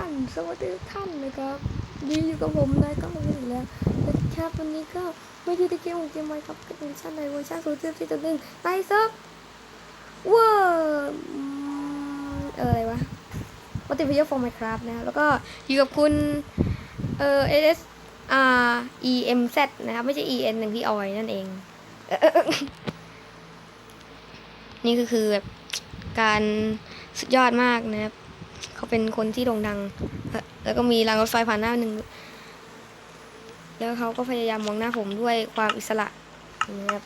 ท่าน สวัสดีท่านนะครับดีอยู่กับผมนายก็มาอีกแล้วนะครับวันนี้ก็ไม่อยู่ในเกมของเกมไมครับก็เป็นชั้นในเวอร์ชันศูนย์สี่จุดหนึ่งในเซิร์ฟเวอร์อืมเอออะไรวะวัติพิยฟอร์มไมครับนะแล้วก็อยู่กับคุณเอ่อ S R E M Z นะครับไม่ใช่ E N หนึ่งที่ออยนั่นเอง นี่ก็คือแบบการสุดยอดมากนะครับ เขาเป็นคนที่โด่งดัง แล้วก็มีรางรถไฟผ่านหน้าหนึ่ง แล้วเขาก็พยายามมองหน้าผมด้วยความอิสระนะครับ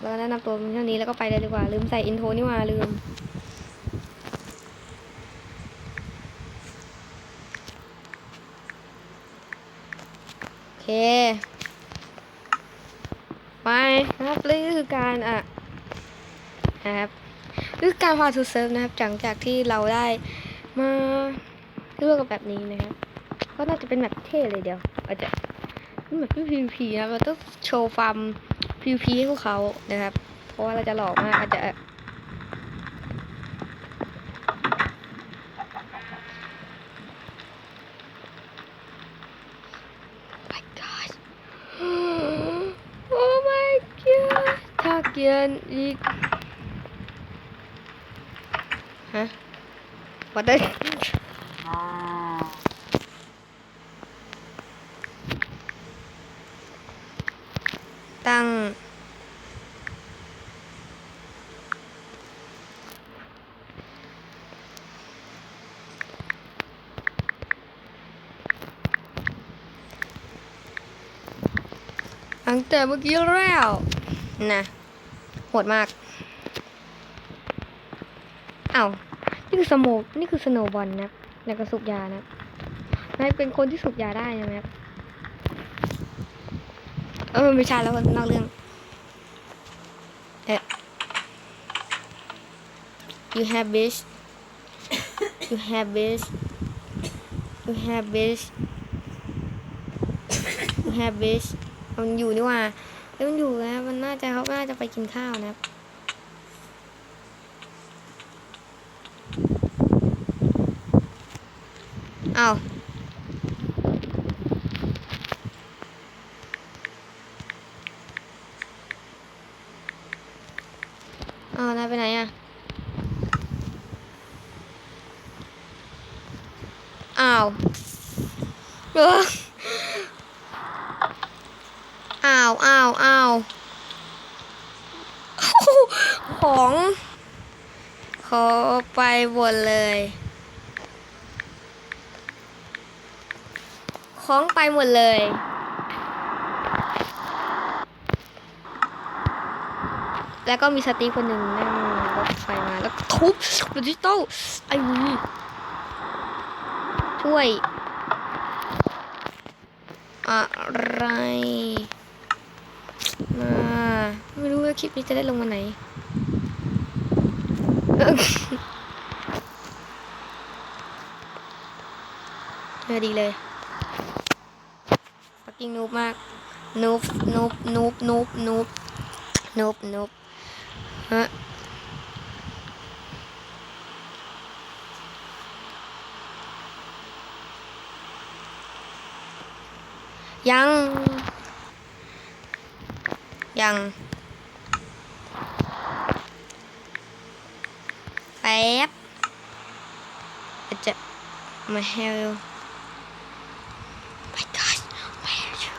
แล้วแนะนำตัวเป็นเท่านี้แล้วก็ไปเลยดีกว่า ลืมใส่อินโทรนี่มาลืมโอเคไปนะครับนี่คือการอะนะครับนี่คือการพาทูเซิร์ฟนะครับหลังจากที่เราได้ มาเลือกกับแบบนี้นะครับก็น่าจะเป็นแบบเท่เลยเดียว อาจจะเป็นแบบพีพีนะเราต้องโชว์ความพีพีให้พวกเขานะครับ เพราะว่าเราจะหลอกมากอาจจะ my god โอ้ my god ถ้าเกียนอีกฮะ what the ตั้ง ตั้งแต่เมื่อกี้แล้วนะโหดมาก เอ้า นี่คือสโมกนี่คือสโนบอลนะแล้วก็สูบยานะนายเป็นคนที่สูบยาได้นะครับเออไม่ใช่แล้วคนนอกเรื่องเอ๊ะ you have bitch you have bitch you have bitch you have bitch มันอยู่นี่ว่ามันอยู่แล้วมันน่าจะเขาน่าจะไปกินข้าวนะครับ อ้าวอ้าวนายไปไหนอะอ้าวเอออ้าวอ้าวอ้าวของ ขอไปหมดเลย ของไปหมดเลยแล้วก็มีสตีคนหนึ่งนั่งรถไฟมาแล้วทุบดิจิตอลไอ้นี่ช่วย อะไรมาไม่รู้ว่าคลิปนี้จะได้ลงวันไหน ดีเลย จริงนูบมากนูบนูบนูบนูบนูบนูบนูบฮะยัง ยัง แป๊บจะมาเฮล my god where are you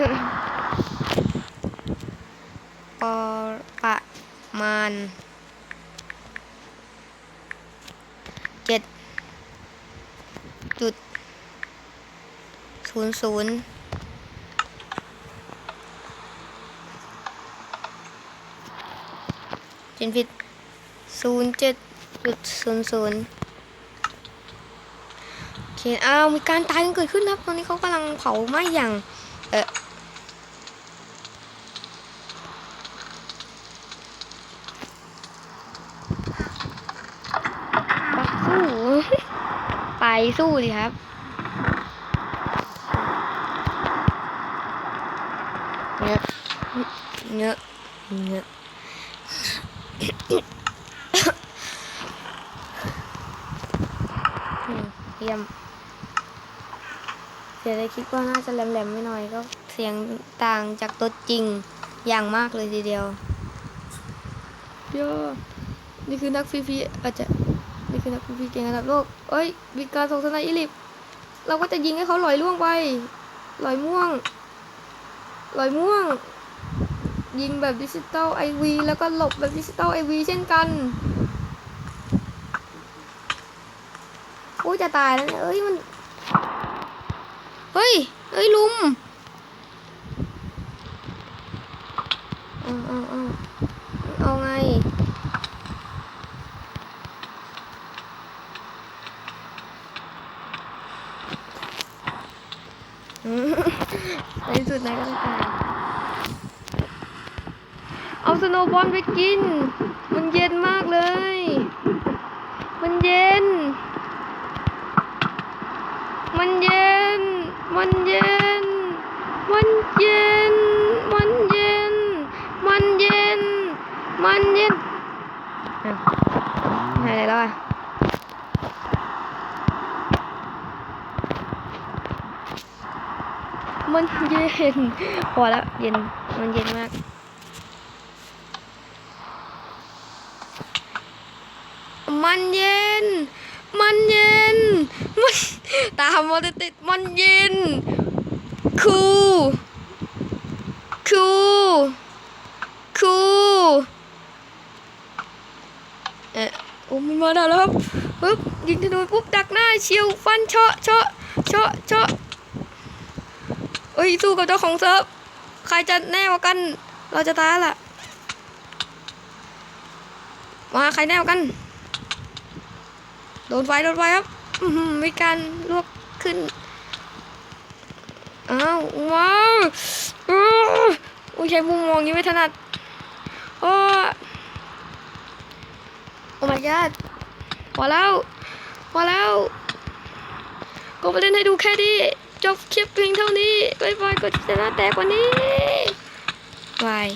ปอประมาณเจ็ดจุดศูนย์ศูนย์เจนผิดศูนย์เจ็ดจุดศูนย์ศูนย์โอเคอ้าวมีการตายกันเกิดขึ้นครับ ตอนนี้เขากำลังเผาไหม้อย่าง เออ ไป สู้ไปสู้ดิครับ เนื้อเนื้อเนื้อเยี่ยมเสียงในคลิปก็น่าจะแหลมๆไม่น่อยก็เสียงต่างจากตัวจริงอย่างมากเลยทีเดียวเยอะนี่คือนักฟรีๆอาจจะี่คือนักฟรีๆเก่งระดับโลกเอ้ยมีการส่งสไนอีลิปเราก็จะยิงให้เขาลอยล่วงไปลอยม่วงลอยม่วง ยิงแบบดิจิตอลไอวีแล้วก็หลบแบบดิจิตอลไอวีเช่นกันโอ้จะตายแล้วเนี่ยเอ้ยมันเฮ้ยเฮ้ยลุมเอาเอาอาเอาไง อืม ในที่สุดนายก็ต้องตายเอาสโนว์บอลไปกิน มันเย็นมากเลย มันเย็น มันเย็น มันเย็น มันเย็น มันเย็น มันเย็น มันเย็นอ้าวหายไปแล้วอะ มันเย็น พอแล้วเย็น มันเย็นมาก มันเย็น มันเย็น มันตามมาติดมันเย็น คูคูคูเอะโอ้มันมาแล้วครับ ปึ๊บยิงธนูปุ๊บดักหน้าเชียวฟันเชาะเชาะเชาะเชาะ เอ้ยสู้กับเจ้าของเซิร์ฟใครจะแน่กว่ากัน เราจะตายล่ะมาใครแน่กว่ากัน โดนไฟโดนไฟครับมีการลวกขึ้นอ้าวว้าวอุ้ยใช้มุมมองนี้ไม่ถนัดโอ้โอ้ my god พอแล้วพอแล้วก็มาเล่นให้ดูแค่นี้ จบคลิปเพียงเท่านี้บายบายกดติดตามแต่กว่านี้บาย